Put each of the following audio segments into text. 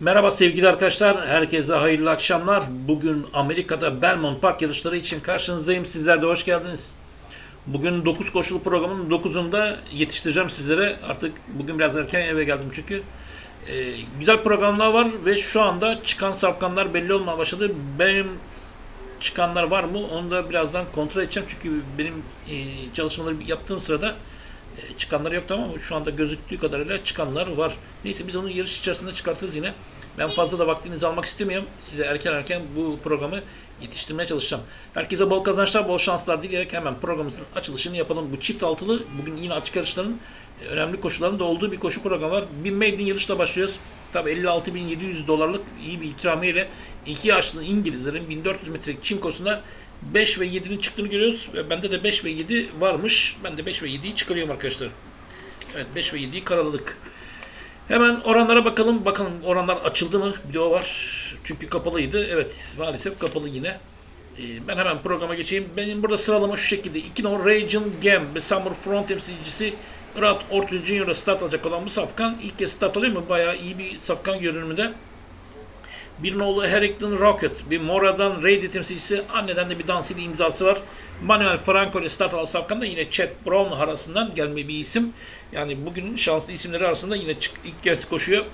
Merhaba sevgili arkadaşlar, herkese hayırlı akşamlar. Bugün Amerika'da Belmont Park yarışları için karşınızdayım. Sizler de hoş geldiniz. Bugün 9 koşulu programın 9'unda yetiştireceğim sizlere. Artık bugün biraz erken eve geldim çünkü. Ee, güzel programlar var ve şu anda çıkan safkanlar belli olmaya başladı. Benim çıkanlar var mı? Onu da birazdan kontrol edeceğim. Çünkü benim e, çalışmaları yaptığım sırada çıkanlar yoktu ama şu anda gözüktüğü kadarıyla çıkanlar var. Neyse biz onu yarış içerisinde çıkartırız yine. Ben fazla da vaktinizi almak istemiyorum. Size erken erken bu programı yetiştirmeye çalışacağım. Herkese bol kazançlar, bol şanslar dileyerek hemen programımızın açılışını yapalım. Bu çift altılı bugün yine açık yarışların e, önemli koşuların da olduğu bir koşu programı var. Bir maiden yarışla başlıyoruz. Tabi 56.700 dolarlık iyi bir ikramiye ile iki yaşlı İngilizlerin 1400 metrelik çim koşusunda 5 ve 7'nin çıktığını görüyoruz. Ve bende de 5 ve 7 varmış. Ben de 5 ve 7'yi çıkarıyorum arkadaşlar. Evet 5 ve 7'yi karaladık. Hemen oranlara bakalım. Bakalım oranlar açıldı mı? Bir de o var. Çünkü kapalıydı. Evet maalesef kapalı yine. Ee, Ben hemen programa geçeyim. Benim burada sıralama şu şekilde. 2 numara Raging Gem ve Summer Front temsilcisi Irat Ortul Junior'a start alacak olan bu safkan ilk kez start alıyor mu? Bayağı iyi bir safkan görünümünde. Bir nolu Harrington Rocket, bir Mora'dan Raider temsilcisi, anneden de bir dansili imzası var. Manuel Franco ile start alan safkanda yine Chet Brown arasından gelme bir isim. Yani bugünün şanslı isimleri arasında yine ilk kez koşuyor.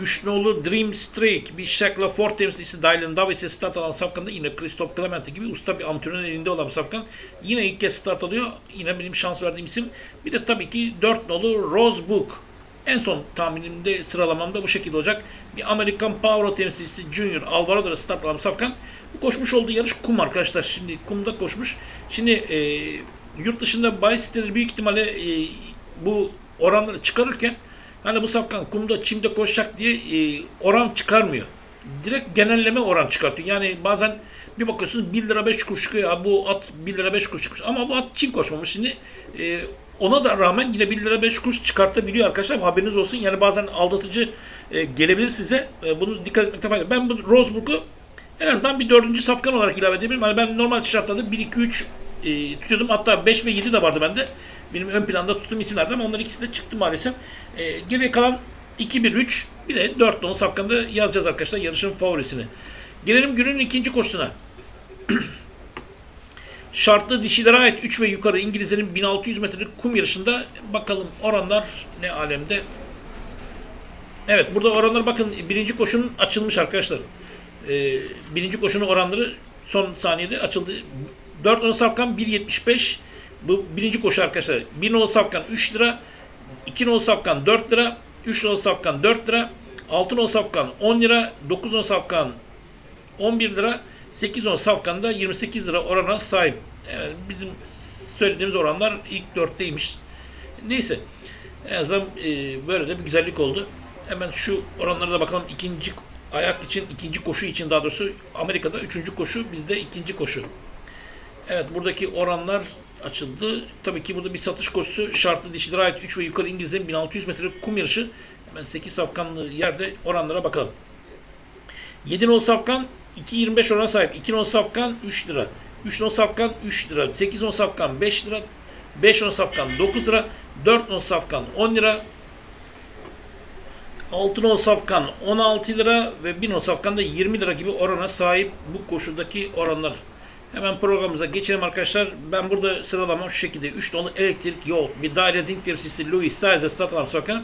Üç nolu Dream Streak, bir Shaq LaForte temsilcisi Dylan Davis'e start alan safkanda yine Christophe Clemente gibi usta bir antrenörün elinde olan safkan. Yine ilk kez start alıyor. Yine benim şans verdiğim isim. Bir de tabii ki dört nolu Rose Book. En son tahminimde sıralamamda bu şekilde olacak. Bir Amerikan Power temsilcisi Junior Alvarado'da start alan Safkan. Bu koşmuş olduğu yarış kum arkadaşlar. Şimdi kumda koşmuş. Şimdi e, yurt dışında bahis siteleri büyük ihtimalle e, bu oranları çıkarırken hani bu Safkan kumda çimde koşacak diye e, oran çıkarmıyor. Direkt genelleme oran çıkartıyor. Yani bazen bir bakıyorsunuz 1 lira 5 kuruş çıkıyor. Bu at 1 lira 5 kuruş çıkmış. Ama bu at çim koşmamış. Şimdi e, ona da rağmen yine 1 lira 5 kuruş çıkartabiliyor arkadaşlar. Haberiniz olsun. Yani bazen aldatıcı e, gelebilir size. E, bunu dikkat etmekte fayda. Ben bu Roseburg'u en azından bir dördüncü safkan olarak ilave edebilirim. Hani ben normal şartlarda 1, 2, 3 e, tutuyordum. Hatta 5 ve 7 de vardı bende. Benim ön planda tuttuğum isimlerden ama onlar ikisi de çıktı maalesef. E, geriye kalan 2, 1, 3 bir de 4 nolu safkanda yazacağız arkadaşlar yarışın favorisini. Gelelim günün ikinci koşusuna. Şartlı dişilere ait 3 ve yukarı İngilizlerin 1600 metrelik kum yarışında bakalım oranlar ne alemde. Evet burada oranlar bakın birinci koşunun açılmış arkadaşlar. Ee, birinci koşunun oranları son saniyede açıldı. 4 nolu safkan 1.75 bu birinci koşu arkadaşlar. 1 nolu safkan 3 lira, 2 nolu safkan 4 lira, 3 nolu safkan 4 lira, 6 nolu safkan 10 lira, 9 nolu safkan 11 lira, 8 on safkanda 28 lira orana sahip. Yani bizim söylediğimiz oranlar ilk dörtteymiş. Neyse. En azından e, böyle de bir güzellik oldu. Hemen şu oranlara da bakalım. ikinci ayak için, ikinci koşu için daha doğrusu Amerika'da üçüncü koşu, bizde ikinci koşu. Evet buradaki oranlar açıldı. Tabii ki burada bir satış koşusu şartlı dişilere ait 3 ve yukarı İngilizlerin 1600 metre kum yarışı. Hemen 8 safkanlı yerde oranlara bakalım. 7 nol safkan 2.25 orana sahip. 2 nol safkan 3 lira. 3 nol safkan 3 lira. 8 nol safkan 5 lira. 5 nol safkan 9 lira. 4 nol safkan 10 lira. 6 nol safkan 16 lira ve 1 nol safkan da 20 lira gibi orana sahip bu koşudaki oranlar. Hemen programımıza geçelim arkadaşlar. Ben burada sıralamam şu şekilde. 3 nolu elektrik yol. Bir daire dink temsilcisi Louis Saez'e satılan safkan.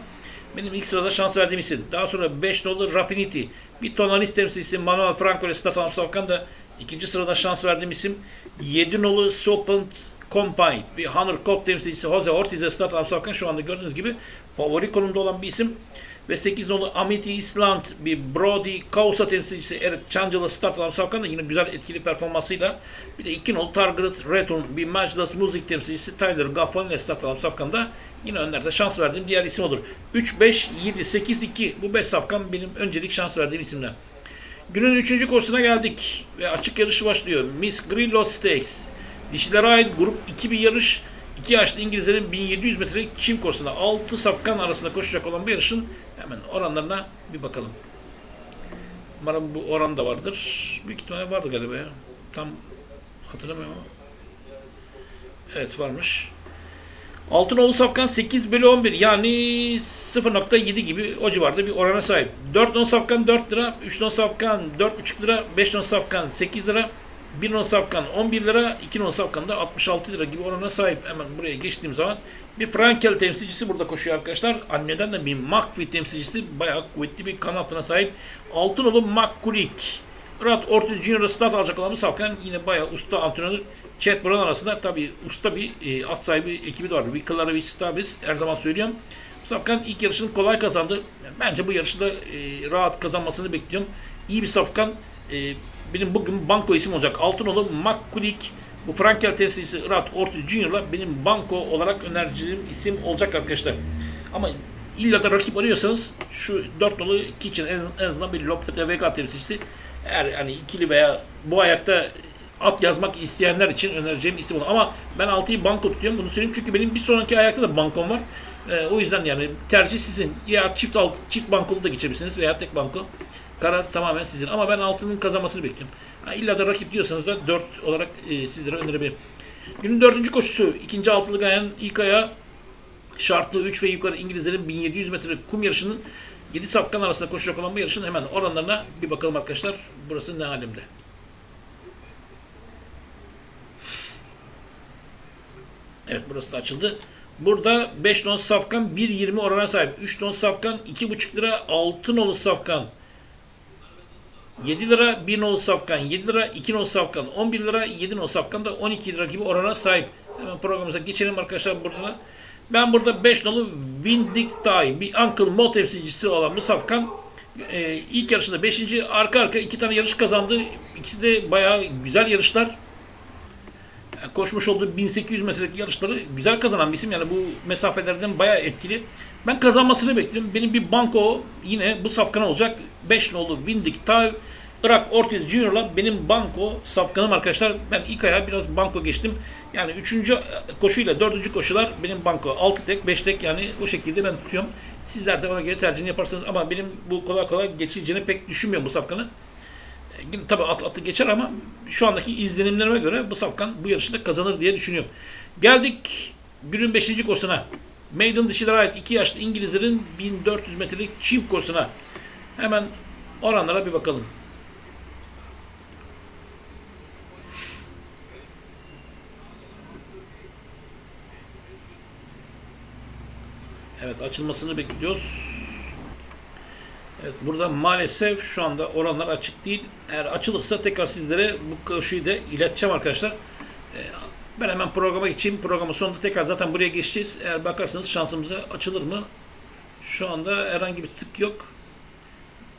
Benim ilk sırada şans verdiğim isim. Daha sonra 5 nolu Raffinity. Bir tonalist temsilcisi Manuel Franco ile Stefan Safkan da ikinci sırada şans verdiğim isim. 7 nolu Serpent Combine. Bir Hunter Cobb temsilcisi Jose Ortiz'e Stefan Safkan şu anda gördüğünüz gibi favori konumda olan bir isim. Ve 8 nolu Amity Island bir Brody Kausa temsilcisi Eric Changel'ı Stefan Safkan da yine güzel etkili performansıyla. Bir de 2 nolu Target Return bir Majdas Music temsilcisi Tyler Gaffon ile Stefan Safkan da Yine önlerde şans verdiğim diğer isim olur. 3, 5, 7, 8, 2. Bu 5 safkan benim öncelik şans verdiğim isimler. Günün 3. koşusuna geldik. Ve açık yarışı başlıyor. Miss Grillo Stakes. Dişilere ait grup 2 bir yarış. 2 yaşlı İngilizlerin 1700 metrelik çim koşusuna 6 safkan arasında koşacak olan bir yarışın hemen oranlarına bir bakalım. Umarım bu oran da vardır. Büyük ihtimalle vardı galiba ya. Tam hatırlamıyorum ama. Evet varmış. Altınoğlu Safkan 8 bölü 11 yani 0.7 gibi o civarda bir orana sahip. 4 non Safkan 4 lira, 3 non Safkan 4,5 lira, 5 non Safkan 8 lira, 1 non Safkan 11 lira, 2 non Safkan da 66 lira gibi orana sahip. Hemen buraya geçtiğim zaman bir Frankel temsilcisi burada koşuyor arkadaşlar. Anneden de bir McPhee temsilcisi bayağı kuvvetli bir kanatına sahip. Altınoğlu McCulloch. Murat Ortiz Junior'a start alacak olan bu Safkan yine bayağı usta antrenör. Chad Brown arasında tabii usta bir e, at sahibi ekibi de var. Bir Clarovic Stabis her zaman söylüyorum. Safkan ilk yarışını kolay kazandı. Bence bu yarışı da e, rahat kazanmasını bekliyorum. İyi bir Safkan. E, benim bugün banko isim olacak. Altınoğlu McCulloch bu Frankel temsilcisi Murat Ortiz Junior'la benim banko olarak önereceğim isim olacak arkadaşlar. Ama illa da rakip arıyorsanız şu dört nolu Kitchen en, en azından bir Lope de Vega temsilcisi eğer hani ikili veya bu ayakta at yazmak isteyenler için önereceğim isim olur. Ama ben 6'yı banko tutuyorum bunu söyleyeyim çünkü benim bir sonraki ayakta da bankom var. Ee, o yüzden yani tercih sizin. Ya çift alt, çift bankolu da geçebilirsiniz veya tek banko. Karar tamamen sizin. Ama ben altının kazanmasını bekliyorum. Ha, illa da rakip diyorsanız da 4 olarak e, sizlere önerebilirim. Günün dördüncü koşusu. ikinci altılı gayanın ilk ayağı şartlı 3 ve yukarı İngilizlerin 1700 metre kum yarışının 7 safkan arasında koşacak olan bu yarışın hemen oranlarına bir bakalım arkadaşlar. Burası ne alemde? Evet burası da açıldı. Burada 5 ton safkan 1.20 orana sahip. 3 ton safkan 2.5 lira. 6 nolu safkan 7 lira 1 nolu safkan 7 lira 2 nolu safkan 11 lira 7 nolu safkan da 12 lira gibi orana sahip. Hemen programımıza geçelim arkadaşlar burada da. Ben burada 5 nolu Vindictai bir Uncle Mo temsilcisi olan bu safkan e, ilk yarışında 5. arka arka iki tane yarış kazandı. İkisi de bayağı güzel yarışlar koşmuş olduğu 1800 metrelik yarışları güzel kazanan bir isim. Yani bu mesafelerden bayağı etkili. Ben kazanmasını bekliyorum. Benim bir banko yine bu safkan olacak. 5 nolu Windic Tav Irak Ortiz Junior'la benim banko safkanım arkadaşlar. Ben ilk aya biraz banko geçtim. Yani 3. koşuyla 4. koşular benim banko 6 tek 5 tek yani o şekilde ben tutuyorum. Sizler de ona göre tercihini yaparsınız ama benim bu kolay kolay geçileceğini pek düşünmüyorum bu safkanı. Tabii at, atı geçer ama şu andaki izlenimlerime göre bu safkan bu yarışta kazanır diye düşünüyorum. Geldik günün 5. koşusuna. Maiden dişilere ait 2 yaşlı İngilizlerin 1400 metrelik çift koşusuna. Hemen oranlara bir bakalım. Evet açılmasını bekliyoruz. Evet, burada maalesef şu anda oranlar açık değil. Eğer açılırsa tekrar sizlere bu koşuyu da ileteceğim arkadaşlar. Ee, ben hemen programa geçeyim. Programın sonunda tekrar zaten buraya geçeceğiz. Eğer bakarsanız şansımıza açılır mı? Şu anda herhangi bir tık yok.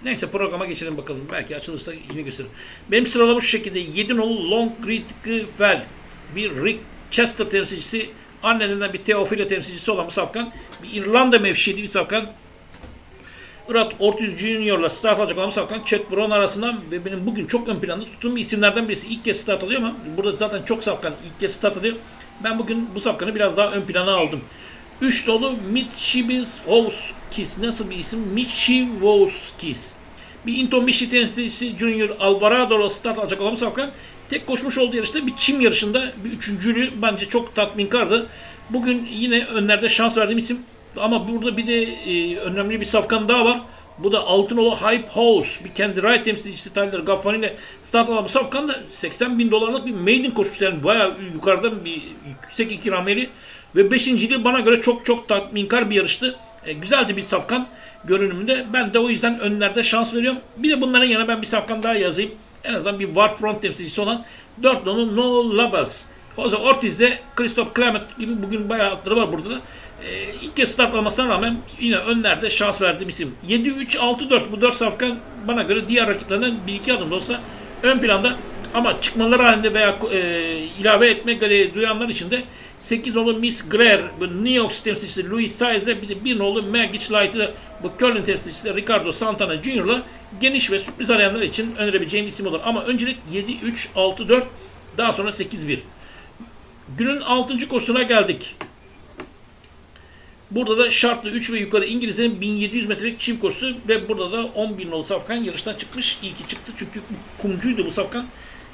Neyse programa geçelim bakalım. Belki açılırsa yine gösteririm. Benim sıralamı şu şekilde. 7 nolu Long Critical bir Rick Chester temsilcisi annelerinden bir Teofilo temsilcisi olan bu safkan bir İrlanda mevşili bir safkan Murat Ortiz Junior'la start alacak olan Safkan Chet Brown arasından ve benim bugün çok ön planda tuttuğum isimlerden birisi. ilk kez start alıyor ama burada zaten çok Safkan ilk kez start alıyor. Ben bugün bu Safkan'ı biraz daha ön plana aldım. 3 dolu Mitchibowskis nasıl bir isim? Mitchibowskis. Bir Into Michi temsilcisi Junior Alvarado'la start alacak olan Safkan tek koşmuş olduğu yarışta bir çim yarışında bir üçüncülüğü bence çok tatminkardı. Bugün yine önlerde şans verdiğim isim ama burada bir de e, önemli bir safkan daha var. Bu da Altınolu Hype House. Bir kendi right temsilcisi Tyler Gaffani ile start alan bu safkan da 80 bin dolarlık bir maiden koşusu. Yani bayağı yukarıdan bir yüksek ikrameli. Ve beşinciliği bana göre çok çok tatminkar bir yarıştı. E, güzeldi bir safkan görünümünde. Ben de o yüzden önlerde şans veriyorum. Bir de bunların yanına ben bir safkan daha yazayım. En azından bir Warfront temsilcisi olan 4 nolu No Labels. Jose Ortiz de Christoph Clement gibi bugün bayağı atları var burada da. Ee, ilk kez start almasına rağmen yine önlerde şans verdiğim isim. 7-3-6-4 bu 4 safkan bana göre diğer rakiplerinden bir iki adım da olsa ön planda ama çıkmaları halinde veya e, ilave etmek duyanlar için de 8 nolu Miss Greer, New York temsilcisi Louis Saez'e bir de 1 nolu Magic Light'ı bu Köln temsilcisi Ricardo Santana Jr.'la geniş ve sürpriz arayanlar için önerebileceğim isim olur. Ama öncelik 7-3-6-4 daha sonra 8-1. Günün 6. koşusuna geldik. Burada da şartlı 3 ve yukarı İngilizlerin 1700 metrelik çift koşusu ve burada da 10 bin nolu safkan yarıştan çıkmış. İyi ki çıktı çünkü kumcuydu bu safkan.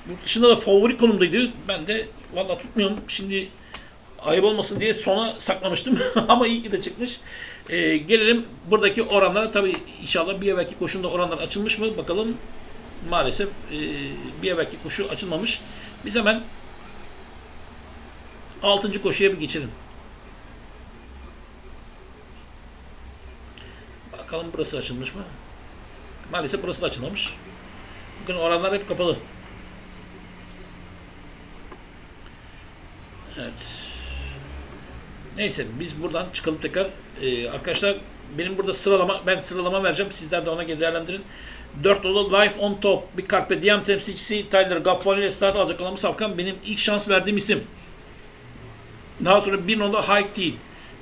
Yurt dışında da favori konumdaydı. Ben de valla tutmuyorum. Şimdi ayıp olmasın diye sona saklamıştım ama iyi ki de çıkmış. Ee, gelelim buradaki oranlara. Tabii inşallah bir evvelki koşunda oranlar açılmış mı? Bakalım. Maalesef e, bir evvelki koşu açılmamış. Biz hemen 6. koşuya bir geçelim. Bakalım burası açılmış mı? Maalesef burası da açılmamış. Bugün oranlar hep kapalı. Evet. Neyse biz buradan çıkalım tekrar. Ee, arkadaşlar benim burada sıralama, ben sıralama vereceğim. Sizler de ona göre değerlendirin. 4 dolu Life on Top, bir Carpe Diem temsilcisi Tyler Gaffoni ile start alacak olan Safkan benim ilk şans verdiğim isim. Daha sonra bir nolu High Tea,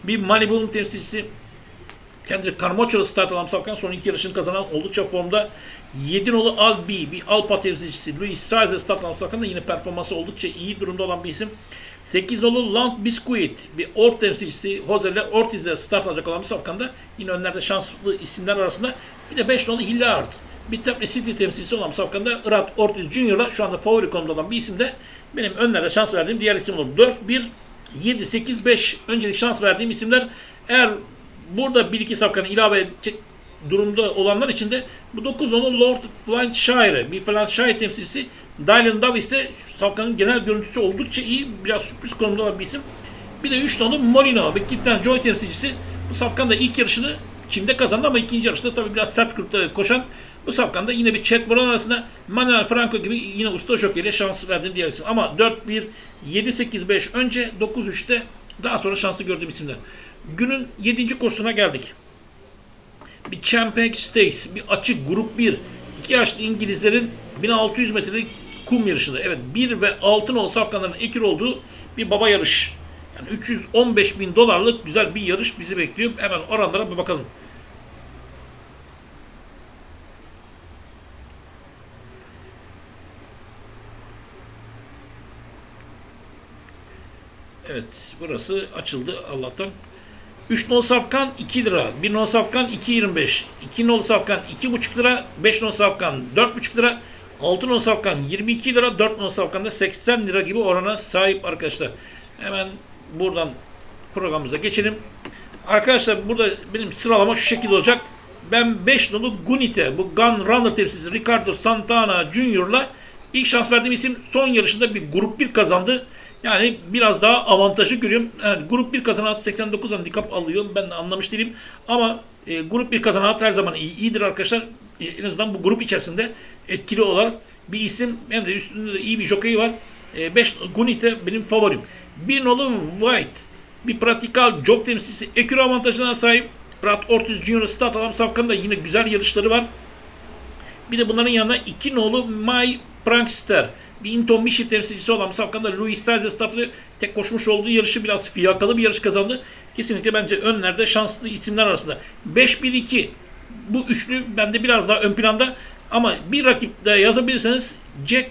bir Malibu'nun temsilcisi Kendrick Carmocho start alan Safkan son iki yarışını kazanan oldukça formda 7 nolu Albi, bir Alpa temsilcisi Luis Saez start alan Safkan da yine performansı oldukça iyi durumda olan bir isim. 8 nolu Land Biscuit, bir Ort temsilcisi Jose Le Ortiz'le start alacak olan bir Safkan'da yine önlerde şanslı isimler arasında bir de 5 nolu Hillard, bir Teple City temsilcisi olan Safkan'da Irat Ortiz Junior'la şu anda favori konumda olan bir isim de benim önlerde şans verdiğim diğer isim olur. 4, 1, 7, 8, 5 öncelik şans verdiğim isimler eğer burada 1-2 safkanı ilave edecek durumda olanlar için de bu 9 nolu Lord Flintshire, bir Flintshire temsilcisi Dylan Davis de safkanın genel görüntüsü oldukça iyi, biraz sürpriz konumda olan bir isim. Bir de 3 nolu Molino, bir Kitten Joy temsilcisi. Bu safkan da ilk yarışını Çin'de kazandı ama ikinci yarışta tabii biraz sert kırkta koşan bu safkanda yine bir Chet Moran arasında Manuel Franco gibi yine usta jokeyle şans verdiğim diğer isim. Ama 4-1, 7-8-5 önce 9-3'te daha sonra şanslı gördüğüm isimler. Günün 7. koşusuna geldik. Bir Champions Stakes, bir açık grup 1. İki yaşlı İngilizlerin 1600 metrelik kum yarışında. Evet 1 ve 6 nol safkanların ekir olduğu bir baba yarış. Yani 315 bin dolarlık güzel bir yarış bizi bekliyor. Hemen oranlara bir bakalım. Evet, burası açıldı Allah'tan. 3 nol safkan 2 lira, 1 nol safkan 2.25, 2 nol safkan 2.5 lira, 5 nol safkan 4.5 lira, 6 nol safkan 22 lira, 4 nol safkan da 80 lira gibi orana sahip arkadaşlar. Hemen buradan programımıza geçelim. Arkadaşlar burada benim sıralama şu şekilde olacak. Ben 5 nolu Gunite, bu Gun Runner temsilcisi Ricardo Santana Junior'la ilk şans verdiğim isim son yarışında bir grup 1 kazandı. Yani biraz daha avantajı görüyorum. Yani grup 1 kazanan at 89 handikap alıyor. Ben de anlamış değilim. Ama e, grup 1 kazanan her zaman iyi, iyidir arkadaşlar. E, en azından bu grup içerisinde etkili olarak bir isim hem de üstünde de iyi bir jockey var. 5 e, Gunite benim favorim. Bir nolu White. Bir pratikal job temsilcisi ekür avantajına sahip. Brad Ortiz Junior Stat alan safkanında yine güzel yarışları var. Bir de bunların yanında iki nolu My Prankster bir Inton Mişi temsilcisi olan Safkan'da Luis Saez Staff'lı tek koşmuş olduğu yarışı biraz fiyakalı bir yarış kazandı. Kesinlikle bence önlerde şanslı isimler arasında. 5-1-2 bu üçlü bende biraz daha ön planda ama bir rakipte yazabilirseniz Jack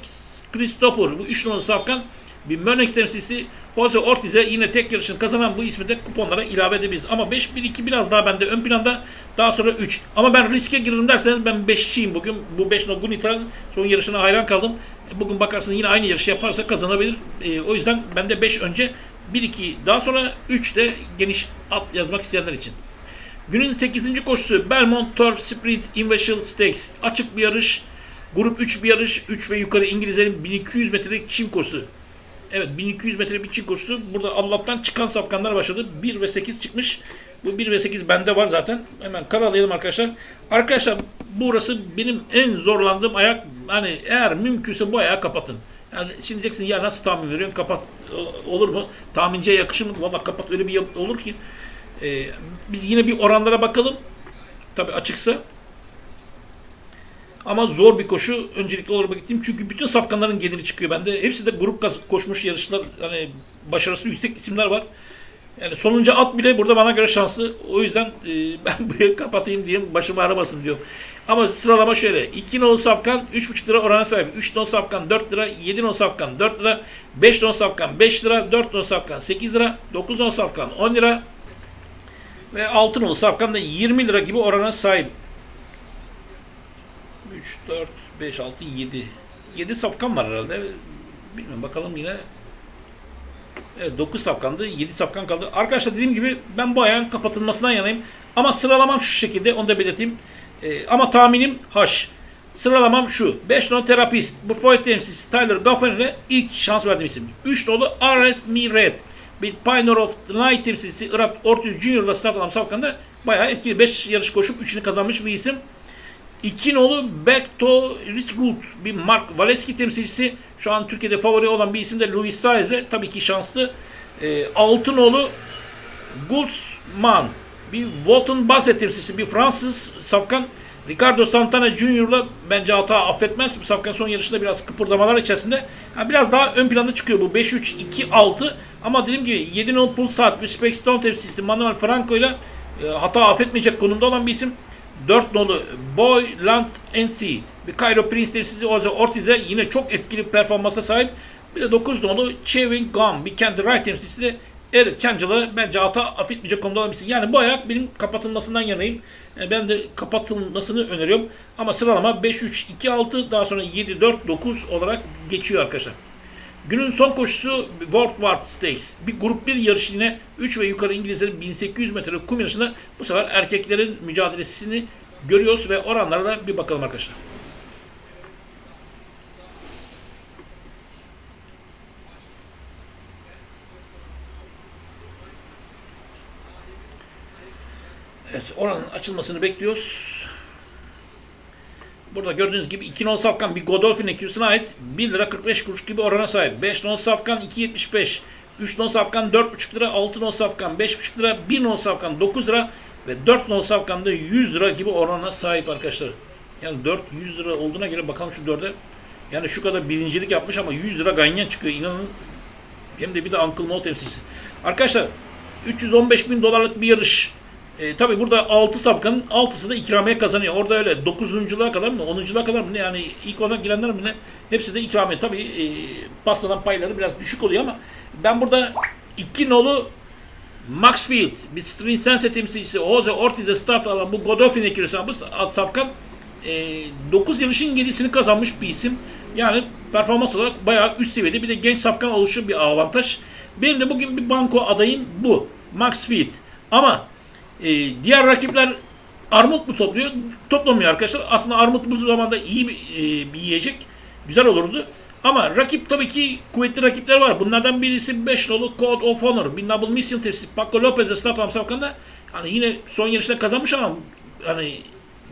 Christopher bu üç numaralı Safkan bir Mönex temsilcisi Jose Ortiz'e yine tek yarışını kazanan bu ismi de kuponlara ilave edebiliriz. Ama 5-1-2 biraz daha bende ön planda. Daha sonra 3. Ama ben riske girerim derseniz ben 5'çiyim bugün. Bu 5 Gunita son yarışına hayran kaldım. Bugün bakarsın yine aynı yarışı yaparsa kazanabilir. E, o yüzden bende 5 önce 1-2 daha sonra 3 de geniş at yazmak isteyenler için. Günün 8. koşusu Belmont Turf Sprint Invitational Stakes. Açık bir yarış. Grup 3 bir yarış. 3 ve yukarı İngilizlerin 1200 metrelik çim koşusu. Evet 1200 metre bir çim koşusu. Burada Allah'tan çıkan safkanlar başladı. 1 ve 8 çıkmış. Bu 1 ve 8 bende var zaten. Hemen karalayalım arkadaşlar. Arkadaşlar burası benim en zorlandığım ayak. Hani eğer mümkünse bu ayağı kapatın. Yani şimdi diyeceksin ya nasıl tahmin veriyorsun kapat olur mu? Tahminciye yakışır mı? Valla kapat öyle bir olur ki. Ee, biz yine bir oranlara bakalım. Tabi açıksa. Ama zor bir koşu. Öncelikli olarak gittim. Çünkü bütün safkanların geliri çıkıyor bende. Hepsi de grup koşmuş yarışlar. Hani başarısı yüksek isimler var. Yani sonuncu at bile burada bana göre şanslı. O yüzden e, ben burayı kapatayım diyeyim. Başımı aramasın diyor. Ama sıralama şöyle. 2 non safkan 3,5 lira orana sahip. 3 non safkan 4 lira. 7 non safkan 4 lira. 5 non safkan 5 lira. 4 non safkan 8 lira. 9 non safkan 10 lira. Ve 6 non safkan da 20 lira gibi orana sahip. 3, 4, 5, 6, 7. 7 safkan var herhalde. Bilmiyorum bakalım yine. Evet 9 safkandı. 7 safkan kaldı. Arkadaşlar dediğim gibi ben bu ayağın kapatılmasından yanayım. Ama sıralamam şu şekilde onu da belirteyim. Ee, ama tahminim H. Sıralamam şu. 5 nolu terapist. Bu Floyd temsilcisi Tyler Goffin ile ilk şans verdiğim isim. 3 nolu Arrest Me Red. Bir Pioneer of the Night temsilcisi Irat Ortiz Jr. ile start alan safkanda bayağı etkili 5 yarış koşup 3'ünü kazanmış bir isim. İki nolu Back to Root bir Mark Valeski temsilcisi. Şu an Türkiye'de favori olan bir isim de Luis Saez'e. Tabii ki şanslı. E, altı nolu Guzman bir Walton Bassett temsilcisi. Bir Fransız safkan Ricardo Santana Junior'la bence hata affetmez. Safkan son yarışında biraz kıpırdamalar içerisinde. Ha, biraz daha ön planda çıkıyor bu 5-3-2-6. Ama dediğim gibi 7 nolu Pulsat bir Spec Stone temsilcisi Manuel Franco ile e, hata affetmeyecek konumda olan bir isim. 4 nolu Boyland NC bir Cairo Prince temsilcisi Oze Ortiz'e yine çok etkili performansa sahip. Bir de 9 nolu Chewing Gum bir kendi right temsilcisi Eric Changel'ı bence hata affetmeyecek konuda isim. Yani bu ayak benim kapatılmasından yanayım. Ben de kapatılmasını öneriyorum. Ama sıralama 5-3-2-6 daha sonra 7-4-9 olarak geçiyor arkadaşlar. Günün son koşusu World War Stakes. Bir grup 1 yarışı yine 3 ve yukarı İngilizlerin 1800 metre kum yarışında bu sefer erkeklerin mücadelesini görüyoruz ve oranlara da bir bakalım arkadaşlar. Evet, oranın açılmasını bekliyoruz. Burada gördüğünüz gibi 2 non safkan bir Godolphin eküsüne ait 1 lira 45 kuruş gibi orana sahip. 5 non safkan 2.75. 3 non safkan 4.5 lira, 6 non safkan 5.5 lira, 1 non safkan 9 lira ve 4 non safkan da 100 lira gibi orana sahip arkadaşlar. Yani 4 100 lira olduğuna göre bakalım şu 4'e. Yani şu kadar birincilik yapmış ama 100 lira ganyan çıkıyor inanın. Hem de bir de Uncle Mo temsilcisi. Arkadaşlar 315 bin dolarlık bir yarış. E, tabii burada 6 safkanın 6'sı da ikramiye kazanıyor. Orada öyle 9'unculuğa kadar mı 10'unculuğa kadar mı yani ilk ona girenler mi ne hepsi de ikramiye. Tabii e, pastadan payları biraz düşük oluyor ama ben burada 2 nolu Maxfield bir String Sense temsilcisi Jose Ortiz'e start alan bu Godolphin ekürüsü bu safkan e, 9 yarışın 7'sini kazanmış bir isim. Yani performans olarak bayağı üst seviyede bir de genç safkan oluşu bir avantaj. Benim de bugün bir banko adayım bu. Maxfield. Ama e, diğer rakipler armut mu topluyor? Toplamıyor arkadaşlar. Aslında armut bu zamanda iyi bir, e, bir yiyecek. Güzel olurdu. Ama rakip tabii ki kuvvetli rakipler var. Bunlardan birisi 5 nolu Code of Honor. Bir Noble Mission temsilcisi Paco Lopez'e start almış Safkan'da. Hani yine son yarışta kazanmış ama hani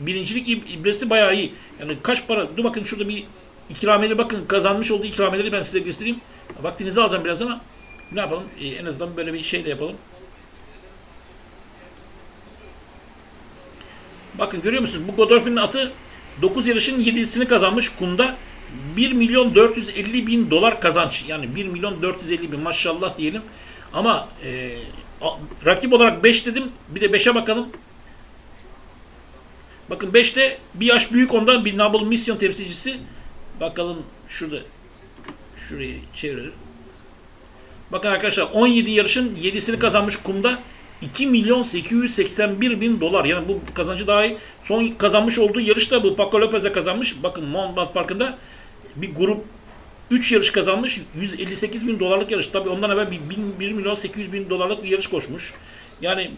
birincilik ibresi bayağı iyi. Yani kaç para? Dur bakın şurada bir ikramiyeleri bakın kazanmış olduğu ikramiyeleri ben size göstereyim. Vaktinizi alacağım biraz ama ne yapalım? Ee, en azından böyle bir şey de yapalım. Bakın görüyor musunuz? Bu Godolphin'in atı 9 yarışın 7'sini kazanmış kumda. 1 milyon 450 bin dolar kazanç. Yani 1 milyon 450 bin maşallah diyelim. Ama e, rakip olarak 5 dedim. Bir de 5'e bakalım. Bakın 5'te bir yaş büyük ondan bir Noble Mission temsilcisi. Bakalım şurada şurayı çevirelim. Bakın arkadaşlar 17 yarışın 7'sini kazanmış kumda. 2 milyon 881 bin dolar. Yani bu kazancı daha iyi. Son kazanmış olduğu yarışta bu Paco Lopez'e kazanmış. Bakın Montblanc Parkı'nda bir grup 3 yarış kazanmış. 158 bin dolarlık yarış. Tabii ondan evvel bir 1 milyon 800 bin dolarlık bir yarış koşmuş. Yani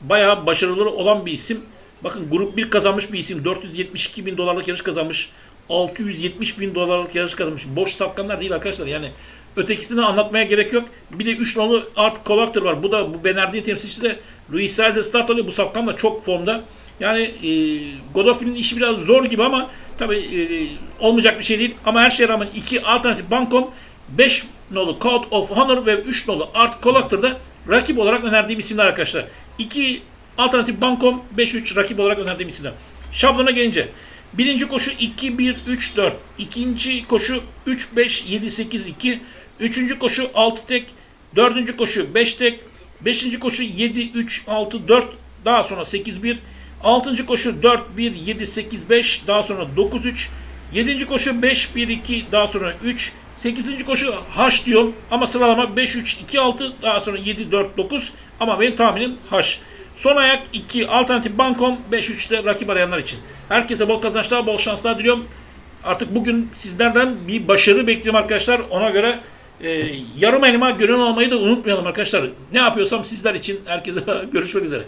bayağı başarılı olan bir isim. Bakın grup 1 kazanmış bir isim. 472 bin dolarlık yarış kazanmış. 670 bin dolarlık yarış kazanmış. Boş safkanlar değil arkadaşlar. Yani Ötekisini anlatmaya gerek yok. Bir de 3 nolu Art Collector var. Bu da bu Benardini temsilcisi de Luis Saez'e start alıyor. Bu safkan da çok formda. Yani e, Godofrin'in işi biraz zor gibi ama tabi e, olmayacak bir şey değil. Ama her şeye rağmen 2 alternatif bankom 5 nolu Code of Honor ve 3 nolu Art Collector'da rakip olarak önerdiğim isimler arkadaşlar. 2 alternatif bankom 5-3 rakip olarak önerdiğim isimler. Şablona gelince birinci koşu 2-1-3-4. ikinci koşu 3-5-7-8-2. Üçüncü koşu 6 tek. Dördüncü koşu 5 tek. Beşinci koşu 7, 3, 6, 4. Daha sonra 8, 1. Altıncı koşu 4, 1, 7, 8, 5. Daha sonra 9, 3. Yedinci koşu 5, 1, 2. Daha sonra 3. Sekizinci koşu H diyorum ama sıralama 5, 3, 2, 6. Daha sonra 7, 4, 9. Ama benim tahminim H. Son ayak 2 alternatif bankom 5-3'te rakip arayanlar için. Herkese bol kazançlar, bol şanslar diliyorum. Artık bugün sizlerden bir başarı bekliyorum arkadaşlar. Ona göre Ee, yarım elma gönül almayı da unutmayalım arkadaşlar. Ne yapıyorsam sizler için herkese görüşmek üzere.